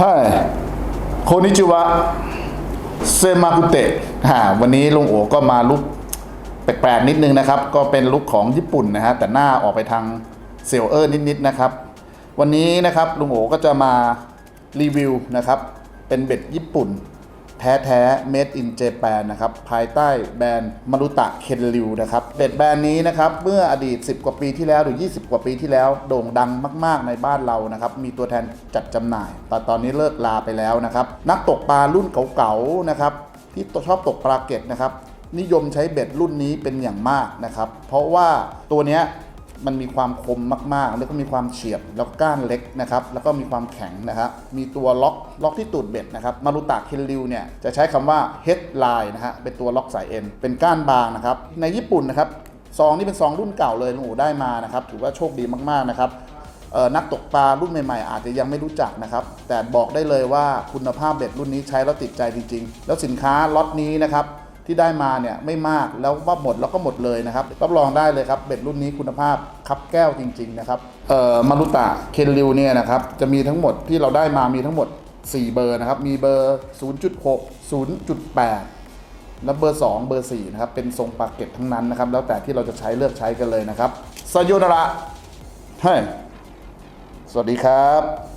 はいโคนิจิวะเซมากุเตะฮะวันนี้ลุงโอก็มาลุกแปลกๆนิดนึงนะครับ ก็เป็นลุกของญี่ปุ่นนะฮะแต่หน้าออกไปทางเซลเออร์นิดๆนะครับ วันนี้นะครับลุงโอก็จะมารีวิวนะครับ เป็นเบ็ดญี่ปุ่น แท้แท้ made in Japan นะครับ ภายใต้แบรนด์มารุตะเคนริวนะครับเบ็ดแบรนด์นี้นะครับ เมื่ออดีต 10 กว่าปีที่แล้วหรือ 20 กว่าปีที่แล้ว โด่งดังมาก ๆ ในบ้านเรานะครับ มีตัวแทนจัดจำหน่าย แต่ตอนนี้เลิกลาไปแล้วนะครับ นักตกปลารุ่นเก่าๆนะครับที่ชอบตกปลาเก็ตนะครับนิยมใช้เบ็ดรุ่นนี้เป็นอย่างมากนะครับ เพราะว่าตัวเนี้ย มันมีความคมมากๆ แล้วก็มีความเฉียบแล้วก้านเล็กนะครับแล้วก็มีความแข็งนะครับมีตัวล็อกล็อกที่ตูดเบ็ดนะครับมารุตะเคนริวเนี่ยจะใช้คำว่า headline นะฮะเป็นตัวล็อกสายเอ็นเป็นก้านบางนะครับในญี่ปุ่นนะครับซองนี่เป็นซองรุ่นเก่าเลยลุงอูได้มานะครับถือว่าโชคดีมากๆนะครับนักตกปลารุ่นใหม่ๆ อาจจะยังไม่รู้จักนะครับ แต่บอกได้เลยว่าคุณภาพเบ็ดรุ่นนี้ใช้แล้วติดใจจริงๆ แล้วสินค้าล็อตนี้นะครับ ที่ได้มาเนี่ยไม่มากแล้วว่าหมดแล้วก็หมดเลยนะครับรับรองได้เลยครับเบ็ดรุ่นนี้คุณภาพคับแก้วจริง ๆ นะครับเอ่อมารุตะเคนริวเนี่ยนะครับจะมีทั้งหมดที่เราได้มามีทั้งหมด 4 เบอร์นะครับมีเบอร์ 0.6 0.8และเบอร์ 2 เบอร์4นะครับเป็นทรงปากเก็ตทั้งนั้นนะครับ แล้วแต่ที่เราจะใช้เลือกใช้กันเลยนะครับสยนระเฮ้ยสวัสดีครับ